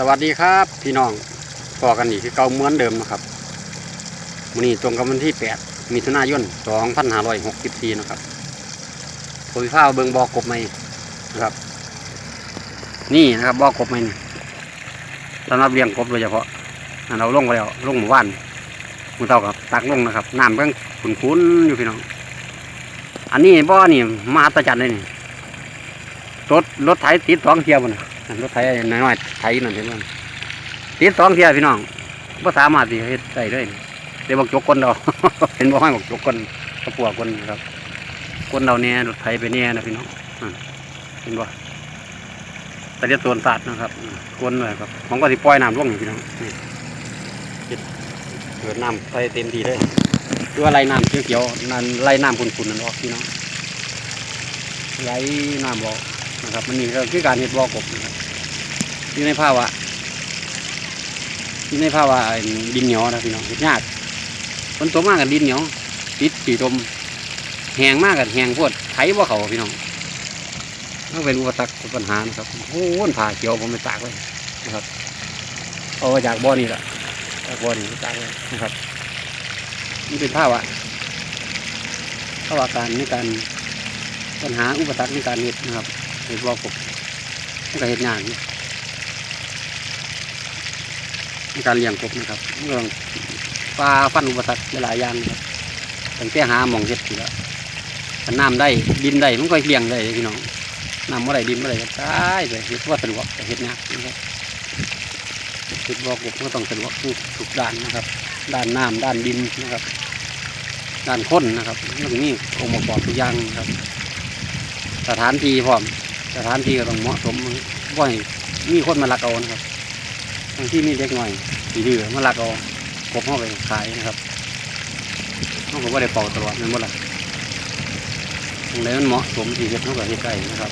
สวัสดีครับ พี่น้องต่อกันอีกคือเก่าเหมือนเดิมนะครับวันนี้ตรงกับวันที่ 8 มิถุนายน 2564 นะครับผมพาเบิงบอกบไม่นะครับ นี่นะครับบอกบไม่นี่สำหรับเลี้ยงกบโดยเฉพาะเราลงไปแล้วลงหมู่บ้านหมู่เต่ากับ ตักลงนะครับน้ำก็ขุนๆอยู่พี่น้อง อันนี้บ่อนี่มหัศจรรย์เลยนี่รถรถไถติดสองเทียบนะ รถไถน้อยๆไถนั่นเห็นมั้ยติดสองเทียพี่น้องบ่สามารถที่เฮ็ดได้เลยเดี๋ยวบอกจกคนเราเห็นบ่ให้บอกจกคนกระปัวคนนะครับ คนเราเนี่ยรถไถไปเนี่ยนะพี่น้องเห็นบ่แต่เดี๋ยวตัวสัตว์นะครับคนเลยครับผมก็สิปล่อยน้ำลงนี่พี่น้องนี่เกิดน้ำใส่เต็มที่เลยคือว่าไรน้ำเขียวๆนั่นไรน้ำขุ่นๆนั่นออกพี่น้องไหลน้ำบอก นะครับมันนี่ก็คือการเห็ดบ่อกบนะครับอยู่ในภาวะอยู่ในภาวะดินเหนียวนะพี่น้องเห็ดยากมันตัวมากกับดินเหนียวติดสีดมแห้งมากกับแห้งพวดไถบ่เขาพี่น้องนั่นเป็นอุปสรรคปัญหานะครับโอ้โหผ่าเขียวผมไปตากไว้นะครับเอาจากบ่อนี่แหละจากบ่อนี่ตากไว้นะครับนี่เป็นภาวะภาวะการในการปัญหาอุปสรรคในการเห็ดนะครับ เห็ดวอกบมันก็เห็ดยากอยู่ในการเลี้ยงกบนะครับเรื่องปลาฟันอุปสรรคหลายอย่างครับตั้งแต่หาหมองเห็ดอยู่แล้วน้ำได้ดินได้มันก็เลี้ยงได้พี่น้องน้ำเมื่อไรดินเมื่อไรก็ได้ไปเห็ดว่าสะดวกแต่เห็ดยากนะครับเห็ดวอกบก็ต้องสะดวกทุกทุกด้านนะครับ ด้านน้ำด้านดินนะครับ ด้านค้นนะครับมันมีองค์ประกอบทุกอย่างครับ สถานที่พร้อม สถานที่ก็ต้องเหมาะสมว่าให้มีคนมาลักเอานะครับบางที่มีเด็กหน่อยสีดื้อมาลักเอากบเข้าไปขายนะครับเขาก็ว่าได้เป่าตลอดนั่นหมดละตรงไหนมันเหมาะสมที่เฮ็ดเขาก็เฮ็ดได้นะครับ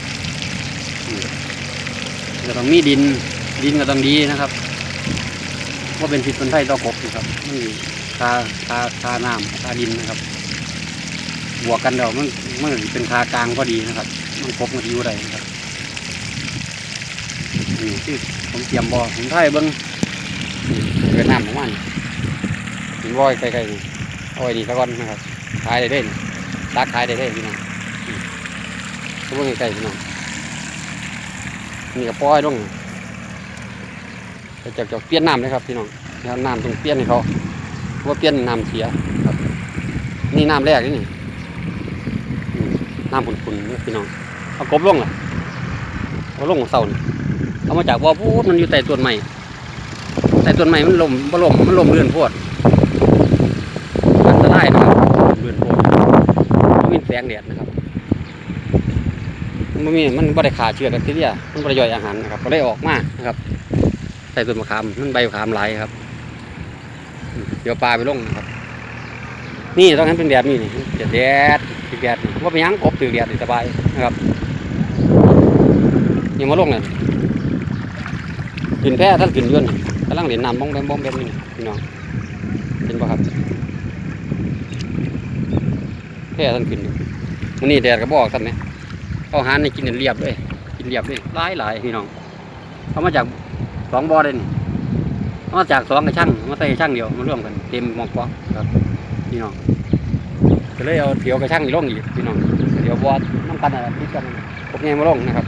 ก็ต้องมีดินดินก็ต้องดีนะครับว่าเป็นพิษเป็นไฟต่อกบนะครับมันคาคาคาน้ำคาดินนะครับ บวกกันเดี๋ยวมันมันเป็นคากลางพอดีนะครับ มันกบมันอยู่ได้นะครับนี่คือผมเตรียมบอผมถ่ายเบิ้งนี่เกิดน้ำของมันถึงบอยใกล้ๆนี่เอาไว้นี่ซะกอนนะครับขายได้เด่นตักขายได้เด่นพี่น้องนี่ก็เบิ้งใกล้ๆพี่น้องนี่ก็ปล่อยลงจะจะจะเปลี่ยนน้ำเลยครับพี่น้องแล้วน้ำต้องเปลี่ยนให้เขาเพราะว่าเปลี่ยนน้ำเสียครับ นี่น้ำแรกนี่ น้ำขุ่นๆนี่พี่น้องเอากบลงล่ะเอาลงของเสานี่เอามาจากบ่อพูดมันอยู่ใต้ต้นไม้ใต้ต้นไม้มันลมบ่ลมมันลมเลื่อนโพดอันตรายนะครับเลื่อนโพดมันมีแสงแดดนะครับมันมีมันบ่ได้ขาเชื้อแบคทีเรียมันบ่ได้ย่อยอาหารนะครับก็ได้ออกมานะครับใส่ต้นมะขามมันใบมะขามหลายครับ เดี๋ยวปลาไปลงนะครับ นี่ต้องให้เป็นแบบนี้นี่จะแดดติดแดดนี่ว่าไปนยังกบถือแดดสบายนะครับยังมาลงเลยขึ้นแพร่ท่านขึ้นยนกำลังเหรียญนำบ้องแบมบ้องแบมนี่พี่น้องเห็นปะครับแพร่ท่านขึ้นอยู่มันนี่แดดก็บอกท่านไหมเขาหานี่กินเรียบเลยกินเรียบเลยหลายหลายพี่น้องเอามาจากสองบ่อเลยนี่เอามาจากสองกระช่างเอามาใส่กระช่างเดียวมาร่วมกันเต็มหมอกกอกครับ พี่น้องก็เลยเอาเดี๋ยวกระช่างอีกลงอีกพี่น้องเดี๋ยวบ่อน้ำกันอะไรพิดกันพวกนี้มาลงนะครับ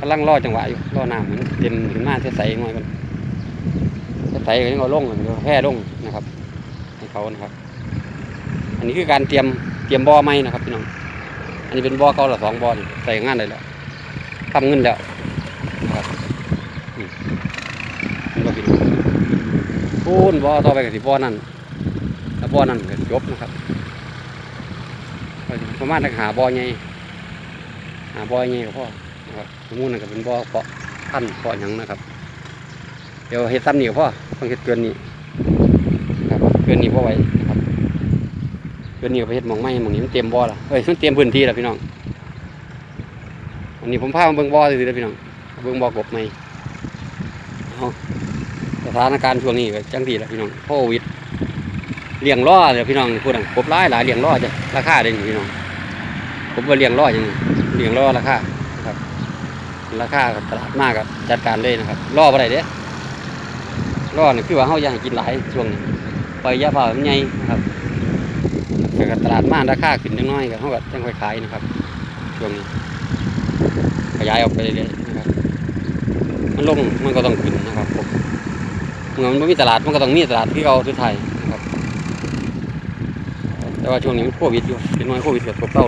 กำลังรอจังหวะอยู่รอน้ำมันเต็มถึงมาใสๆหน่อยกันใส่ๆก็ยังเอาลงเดี๋ยวแพร่ลงนะครับให้เขานะครับ อันนี้คือการเตรียมเตรียมบอไม้นะครับพี่น้องอันนี้เป็นบอเก่าละสองบอนี่ใส่งานได้แล้วทำเงินแล้วครับนี่มันก็เป็นปูนบอต่อไปกับสิบอนั่น บ่อนั่นก็จบนะครับก็สิประมาณนักหาบ่อใหญ่หาบ่อใหญ่ก็พอนะครับสมมุตินั่นก็เป็นบ่อเพาะพันธุ์เพาะหยังนะครับ เดี๋ยวเฮ็ดซ้ำนี่ก็พอต้องเฮ็ดเกินนี้ครับเกินนี้พอไวนะครับเกินนี้ก็ไปเฮ็ดหมองไม้หมองนี้มันเต็มบ่อละเอ้ยมันเต็มพื้นที่แล้วพี่น้องอันนี้ผมพามาเบิ่งบ่อซื่อๆนะพี่น้องเบิ่งบ่อกบไหมเอาสถานการณ์ช่วงนี้ก็จังดีแหละพี่น้องโควิด เลี้ยงล่อเลยวพี่น้องพูดดังกบร้ายหลายเลี้ยงล่อจะราคาเด้งพี่น้องผมว่าเลี้ยงล่อจังเลี้ยงล่อราคาครับราคาตลาดมากครับจัดการเลยนะครับรอบ่ได้เด้รอเนี่ยคือว่าเฮาอยากกินหลายช่วงนี้ปล่อยยาเผามันใหญ่นะครับแต่ตลาดมากราคาขึ้นน้อยก็เฮาก็จังค่อยขายนะครับช่วงนี้ขยายออกไปเรื่อยๆนะครับมันลงมันก็ต้องขึ้นนะครับผมเมื่อมันบ่มีตลาดมันก็ต้องมีตลาดที่เอาทุกไทย แต่ว่าช่วงนี้มันโควิดอยู่เป็นน้อยโควิดกับตบเต้า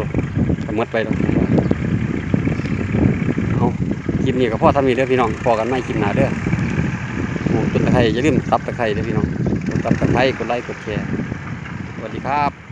ก็หมดไปแล้วเอาคลิปนี้กับพ่อทำนี่เด้อพี่น้องพอกันไม่คลิปหนาเด้อโอ้ต้นตะไคร้อย่าลืมซับตะไคร้เด้อพี่น้องกดซับตะไคร้กดไลค์กดแชร์สวัสดีครับ